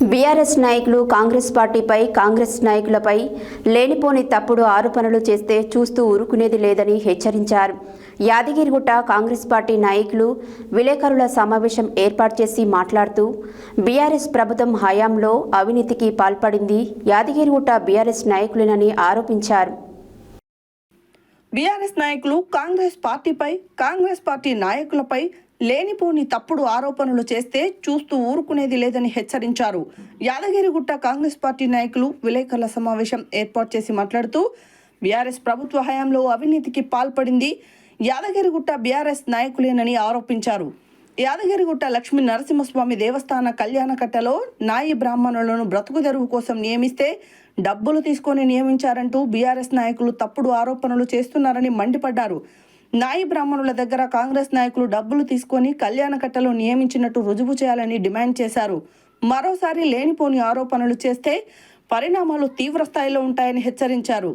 BRS నాయకులు కాంగ్రెస్ పార్టీపై కాంగ్రెస్ నాయకులపై లేనిపోని తప్పుడు ఆరోపణలు చేస్తే చూస్తూ ఊరుకునేది లేదని హెచ్చరించారు. యాదగిరిగుట్ట కాంగ్రెస్ పార్టీ నాయకులు విలేకరుల సమావేశం ఏర్పాటు చేసి మాట్లాడుతూ బీఆర్ఎస్ ప్రభుత్వం హయాంలో అవినీతికి పాల్పడింది యాదగిరిగుట్ట బీఆర్ఎస్ నాయకులేనని ఆరోపించారు. బీఆర్ఎస్ నాయకులు కాంగ్రెస్ పార్టీపై కాంగ్రెస్ పార్టీ నాయకులపై లేనిపోని తప్పుడు ఆరోపణలు చేస్తే చూస్తూ ఊరుకునేది లేదని హెచ్చరించారు. యాదగిరిగుట్ట కాంగ్రెస్ పార్టీ నాయకులు విలేకరుల సమావేశం ఏర్పాటు చేసి మాట్లాడుతూ బీఆర్ఎస్ ప్రభుత్వ హయాంలో అవినీతికి పాల్పడింది యాదగిరిగుట్ట బీఆర్ఎస్ నాయకులేనని ఆరోపించారు. యాదగిరిగుట్ట లక్ష్మీ నరసింహస్వామి దేవస్థాన కళ్యాణకట్టలో నాయి బ్రాహ్మణులను బ్రతుకు తెరువు కోసం నియమిస్తే డబ్బులు తీసుకొని నియమించారంటూ బీఆర్ఎస్ నాయకులు తప్పుడు ఆరోపణలు చేస్తున్నారని మండిపడ్డారు. నాయి బ్రాహ్మణుల దగ్గర కాంగ్రెస్ నాయకులు డబ్బులు తీసుకొని కళ్యాణకట్టలో నియమించినట్టు రుజువు చేయాలని డిమాండ్ చేశారు. మరోసారి లేనిపోని ఆరోపణలు చేస్తే పరిణామాలు తీవ్ర స్థాయిలో ఉంటాయని హెచ్చరించారు.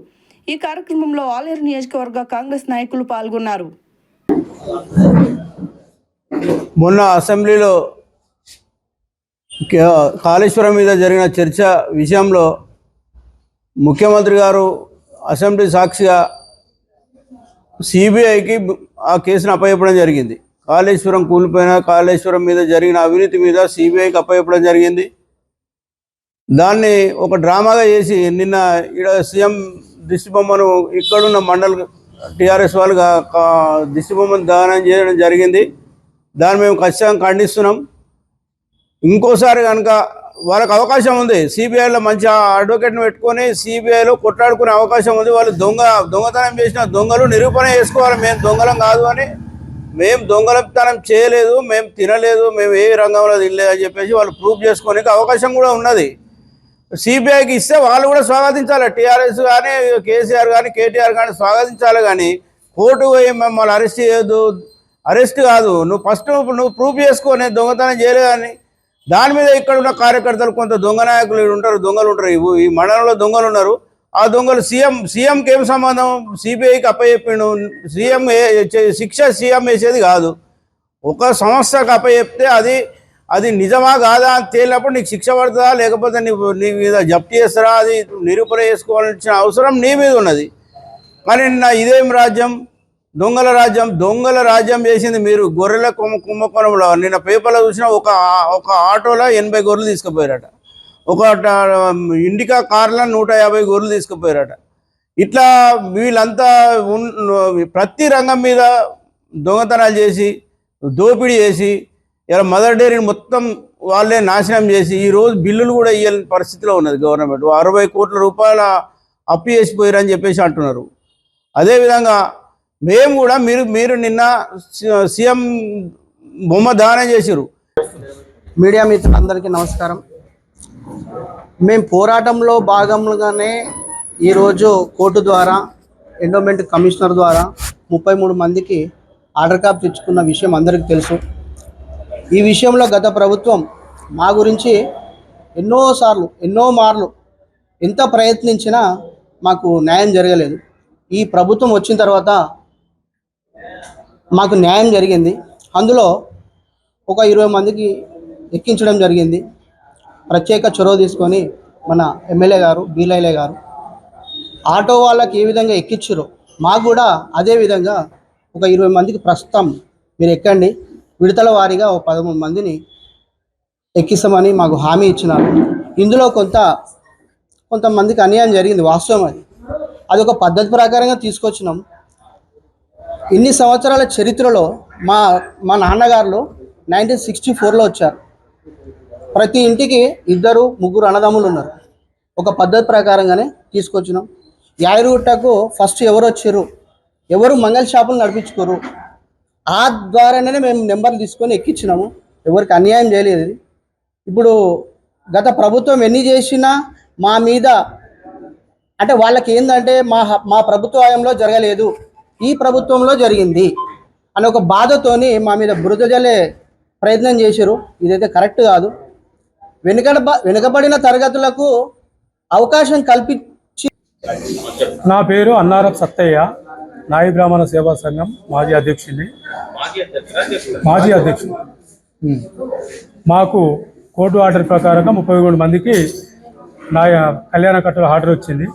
ఈ కార్యక్రమంలో ఆలేరు నియోజకవర్గ కాంగ్రెస్ నాయకులు పాల్గొన్నారు. మొన్న అసెంబ్లీలో కాళేశ్వరం మీద జరిగిన చర్చ విషయంలో ముఖ్యమంత్రి గారు అసెంబ్లీ సాక్షిగా సిబిఐకి ఆ కేసును అప్పచెప్పడం జరిగింది. కాళేశ్వరం కూలిపోయిన కాళేశ్వరం మీద జరిగిన అవినీతి మీద సిబిఐకి అప్పచెప్పడం జరిగింది. దాన్ని ఒక డ్రామాగా చేసి నిన్న ఈడ సీఎం దిష్టిబొమ్మను ఇక్కడున్న మండల్ టీఆర్ఎస్ వాళ్ళు దిష్టిబొమ్మను దానం చేయడం జరిగింది. దాన్ని మేము ఖచ్చితంగా ఖండిస్తున్నాం. ఇంకోసారి కనుక వాళ్ళకి అవకాశం ఉంది. సిబిఐలో మంచి అడ్వకేట్ని పెట్టుకొని సిబిఐలో కొట్లాడుకునే అవకాశం ఉంది. వాళ్ళు దొంగ దొంగతనం చేసిన దొంగలు నిరూపణ చేసుకోవాలి. మేము దొంగలం కాదు అని మేము దొంగలతనం చేయలేదు మేము తినలేదు మేము ఏ రంగంలో తినలేదు అని చెప్పేసి వాళ్ళు ప్రూఫ్ చేసుకోనికి అవకాశం కూడా ఉన్నది. సిబిఐకి ఇస్తే వాళ్ళు కూడా స్వాగతించాలి. టీఆర్ఎస్ కానీ కేసీఆర్ కానీ కేటీఆర్ కానీ స్వాగతించాలి కానీ కోర్టు పోయి మమ్మల్ని అరెస్ట్ చేయొద్దు. అరెస్ట్ కాదు. నువ్వు ఫస్ట్ నువ్వు ప్రూఫ్ చేసుకో. నేను దొంగతనం చేయలేదు దాని మీద ఇక్కడ ఉన్న కార్యకర్తలు కొంత దొంగ నాయకులు ఉంటారు దొంగలు ఉంటారు. ఈ మండలంలో దొంగలు ఉన్నారు. ఆ దొంగలు సీఎం సీఎంకి ఏం సంబంధం? సిబిఐకి అప్పచెప్పిండు. సీఎం ఏ- శిక్ష సీఎం వేసేది కాదు. ఒక సంస్థకు అప్పచెప్తే అది అది నిజమా కాదా అని తేలినప్పుడు నీకు శిక్ష పడుతుందా? లేకపోతే నీ నీ మీద జప్తు చేస్తారా? అది నిరూపణ చేసుకోవాల్సిన అవసరం నీ మీద ఉన్నది. కానీ నా ఇదేం రాజ్యం? దొంగల రాజ్యం దొంగల రాజ్యం చేసింది మీరు. గొర్రెల కుమ్మ కుంభకోణంలో. నిన్న పేపర్లో చూసిన ఒక ఒక ఆటోలో ఎనభై గొర్రెలు తీసుకుపోయారట. ఒక ఇండికా కార్లో నూట యాభై గొర్రెలు తీసుకుపోయారట. ఇట్లా వీళ్ళంతా ఉన్- ప్రతి రంగం మీద దొంగతనాలు చేసి దోపిడీ చేసి ఇలా మదర్ డైరీని మొత్తం వాళ్ళే నాశనం చేసి ఈరోజు బిల్లులు కూడా ఇవ్వని పరిస్థితిలో ఉన్నది గవర్నమెంట్. అరవై కోట్ల రూపాయల అప్పు చేసిపోయారని చెప్పేసి అంటున్నారు. అదేవిధంగా మేము కూడా మీరు మీరు నిన్న సీఎం బొమ్మ దానం చేసిరు మీడియా మిత్రులందరికీ నమస్కారం. మేము పోరాటంలో భాగంగానే ఈరోజు కోర్టు ద్వారా ఎండోమెంట్ కమిషనర్ ద్వారా ముప్పై మూడు మందికి ఆర్డర్ కాప్ తెచ్చుకున్న విషయం అందరికీ తెలుసు. ఈ విషయంలో గత ప్రభుత్వం మా గురించి ఎన్నోసార్లు ఎన్నో మార్లు ఎంత ప్రయత్నించినా మాకు న్యాయం జరగలేదు. ఈ ప్రభుత్వం వచ్చిన తర్వాత మాకు న్యాయం జరిగింది. అందులో ఒక ఇరవై మందికి ఎక్కించడం జరిగింది. ప్రత్యేక చొరవ తీసుకొని మన ఎమ్మెల్యే గారు బీలైలే గారు ఆటో వాళ్ళకి ఏ విధంగా ఎక్కించరు మాకు కూడా అదే విధంగా ఒక ఇరవై మందికి ప్రస్తుతం మీరు ఎక్కండి. విడతల వారీగా ఒక పదమూడు మందిని ఎక్కిస్తామని మాకు హామీ ఇచ్చినారు. ఇందులో కొంత కొంతమందికి అన్యాయం జరిగింది వాస్తవం అది. అది ఒక పద్ధతి ప్రకారంగా తీసుకొచ్చినాం. ఇన్ని సంవత్సరాల చరిత్రలో మా మా నాన్నగారులు నైన్టీన్ సిక్స్టీ ఫోర్లో వచ్చారు. ప్రతి ఇంటికి ఇద్దరు ముగ్గురు అన్నదమ్ములు ఉన్నారు. ఒక పద్ధతి ప్రకారంగానే తీసుకొచ్చినాం. యాయరుగుట్టకు ఫస్ట్ ఎవరు వచ్చారు? ఎవరు మంగళ షాపులు నడిపించుకోరు? ఆ ద్వారానే మేము నెంబర్లు తీసుకొని ఎక్కించినాము. ఎవరికి అన్యాయం చేయలేదు ఇప్పుడు గత ప్రభుత్వం ఎన్ని చేసినా మా మీద అంటే వాళ్ళకి ఏంటంటే మా మా ప్రభుత్వ హయాంలో జరగలేదు. ఈ ప్రభుత్వంలో జరిగింది అని ఒక బాధతోని మా మీద బురద జల్లే ప్రయత్నం చేశారు. ఇదైతే కరెక్ట్ కాదు. వెనుకడ వెనుకబడిన తరగతులకు అవకాశం కల్పించి నా పేరు అన్నారప్ సత్తయ్య. నాయి బ్రాహ్మణ సేవా సంఘం మాజీ అధ్యక్షుడిని మాజీ అధ్యక్షుడు. మాకు కోర్టు ఆర్డర్ ప్రకారంగా ముప్పై మూడు మందికి నా కళ్యాణ కట్టలో ఆర్డర్ వచ్చింది.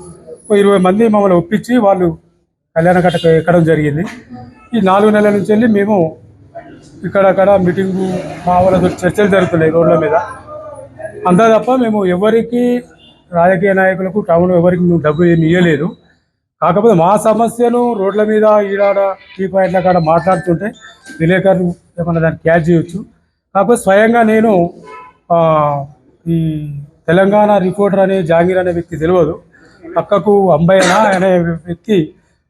ఇరవై మంది మమ్మల్ని ఒప్పించి వాళ్ళు కళ్యాణ కట్టకు ఎక్కడం జరిగింది. ఈ నాలుగు నెలల నుంచి వెళ్ళి మేము ఇక్కడక్కడ మీటింగు మా వాళ్ళతో చర్చలు జరుగుతున్నాయి రోడ్ల మీద. అంతా తప్ప మేము ఎవరికి రాజకీయ నాయకులకు టౌన్ ఎవరికి మేము డబ్బు ఏమి ఇవ్వలేదు కాకపోతే మా సమస్యను రోడ్ల మీద ఈడాడ టీ పాయింట్ల కాడ మాట్లాడుతుంటే విలేకరులు ఏమన్నా దాన్ని క్యాచ్ చేయొచ్చు. కాకపోతే స్వయంగా నేను ఈ తెలంగాణ రిపోర్టర్ అనే జాంగీర్ అనే వ్యక్తి తెలియదు. పక్కకు అంబయ్య అనే వ్యక్తి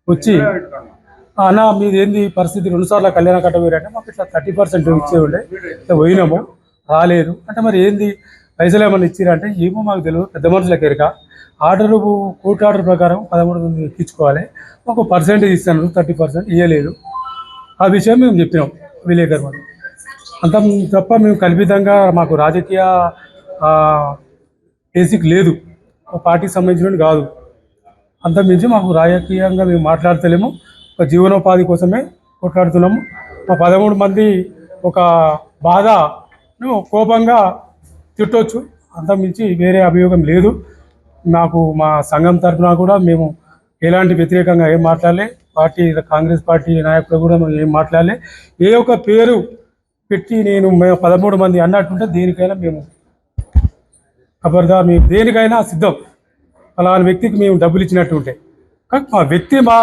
వచ్చి అన్న మీది ఏంది పరిస్థితి? రెండుసార్లు కళ్యాణ కట్ట పోయారంటే మాకు ఇట్లా థర్టీ పర్సెంట్ ఇచ్చే ఉండే ఇట్లా పోయినాము రాలేదు. అంటే మరి ఏంది? పైసలు ఏమన్నా ఇచ్చిరంటే ఏమో మాకు తెలియదు పెద్ద మనుషులకి ఎరక ఆర్డర్ కోర్టు ఆర్డర్ ప్రకారం పదమూడు మంది ఎక్కించుకోవాలి ఒక పర్సెంటేజ్ ఇస్తాను థర్టీ పర్సెంట్ ఇవ్వలేదు ఆ విషయం మేము చెప్పినాం విలేకరు వాళ్ళు. అంత తప్ప మేము కల్పితంగా మాకు రాజకీయ బేసిక్ లేదు. ఒక పార్టీకి సంబంధించిన కాదు. అంతకుమించి మాకు రాజకీయంగా మేము మాట్లాడతలేము. ఒక జీవనోపాధి కోసమే కొట్లాడుతున్నాము. మా పదమూడు మంది ఒక బాధను కోపంగా తిట్టవచ్చు అంతమించి వేరే అభియోగం లేదు. నాకు మా సంఘం తరఫున కూడా మేము ఎలాంటి వ్యతిరేకంగా ఏం మాట్లాడలే. పార్టీ కాంగ్రెస్ పార్టీ నాయకులు కూడా మేము ఏం మాట్లాడలే. ఏ ఒక్క పేరు పెట్టి నేను మేము పదమూడు మంది అన్నట్టుంటే దేనికైనా మేము ఖబర్దార్ మేము దేనికైనా సిద్ధం. ఫలానా వ్యక్తికి మేము డబ్బులు ఇచ్చినట్టు ఉంటాయి కానీ ఆ వ్యక్తి మా